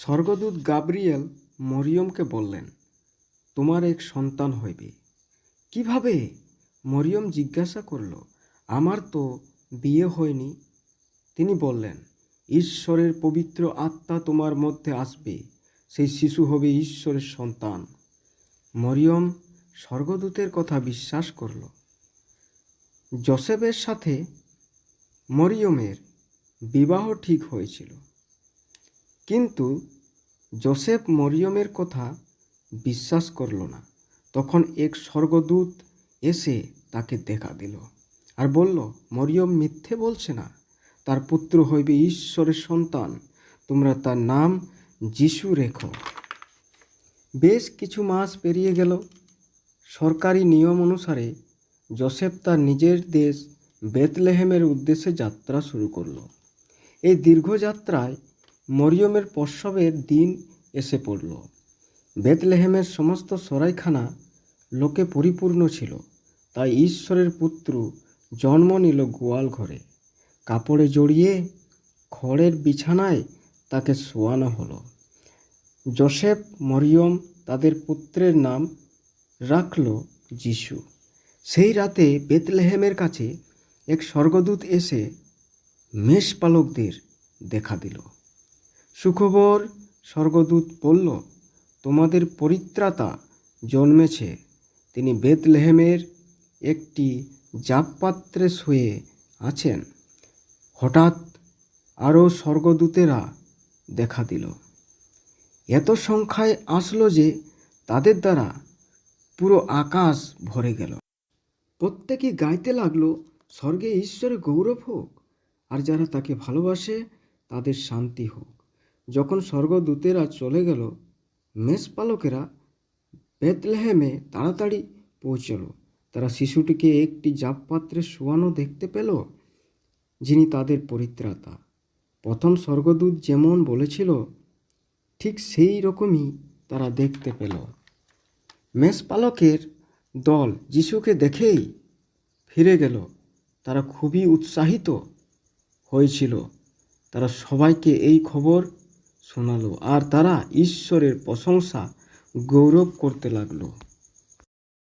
স্বর্গদূত Gabriel মরিয়মকে বললেন, তোমার এক সন্তান হইবে। কীভাবে? মরিয়ম জিজ্ঞাসা করল, আমার তো বিয়ে হয়নি। তিনি বললেন, ঈশ্বরের পবিত্র আত্মা তোমার মধ্যে আসবে, সেই শিশু হবে ঈশ্বরের সন্তান। মরিয়ম স্বর্গদূতের কথা বিশ্বাস করল। জোসেফের সাথে মরিয়মের বিবাহ ঠিক হয়েছিল। কিন্তু জোসেফ মরিয়মের কথা বিশ্বাস করল না। তখন এক স্বর্গদূত এসে তাকে দেখা দিল আর বলল, মরিয়ম মিথ্যে বলছে না। তার পুত্র হইবে ঈশ্বরের সন্তান। তোমরা তার নাম যিশু রেখো। বেশ কিছু মাস পেরিয়ে গেল। সরকারি নিয়ম অনুসারে জোসেফ তার নিজের দেশ বেতলেহেমের উদ্দেশ্যে যাত্রা শুরু করল। এই দীর্ঘ যাত্রায় মরিয়মের প্রসবের দিন এসে পড়ল। বেতলেহেমের সমস্ত সরাইখানা লোকে পরিপূর্ণ ছিল। তাই ঈশ্বরের পুত্র জন্ম নিল গোয়াল ঘরে। কাপড়ে জড়িয়ে খড়ের বিছানায় তাকে শোয়ানো হলো। জোসেফ মরিয়ম তাদের পুত্রের নাম রাখল যিশু। সেই রাতে বেতলেহেমের কাছে এক স্বর্গদূত এসে মেষপালকদের দেখা দিল। সুখবর স্বর্গদূত বলল, তোমাদের পরিত্রাতা জন্মেছে। তিনি বেতলেহেমের একটি জাপপাত্রে শুয়ে আছেন। হঠাৎ আরও স্বর্গদূতেরা দেখা দিল। এত সংখ্যায় আসলো যে তাদের দ্বারা পুরো আকাশ ভরে গেল। প্রত্যেকে গাইতে লাগল, স্বর্গে ঈশ্বরের গৌরব হোক, আর যারা তাকে ভালোবাসে, তাদের শান্তি হোক। যখন স্বর্গদূতেরা চলে গেল, মেষপালকেরা বেতলেহেমে তাড়াতাড়ি পৌঁছল। তারা শিশুটিকে একটি জাপপাত্রে শোয়ানো দেখতে পেল, যিনি তাদের পরিত্রাতা। প্রথম স্বর্গদূত যেমন বলেছিল, ঠিক সেই রকমই তারা দেখতে পেল। মেষপালকের দল যিশুকে দেখেই ফিরে গেল। তারা খুবই উৎসাহিত হয়েছিল। তারা সবাইকে এই খবর শোনালো। আর তারা ঈশ্বরের প্রশংসা গৌরব করতে লাগল।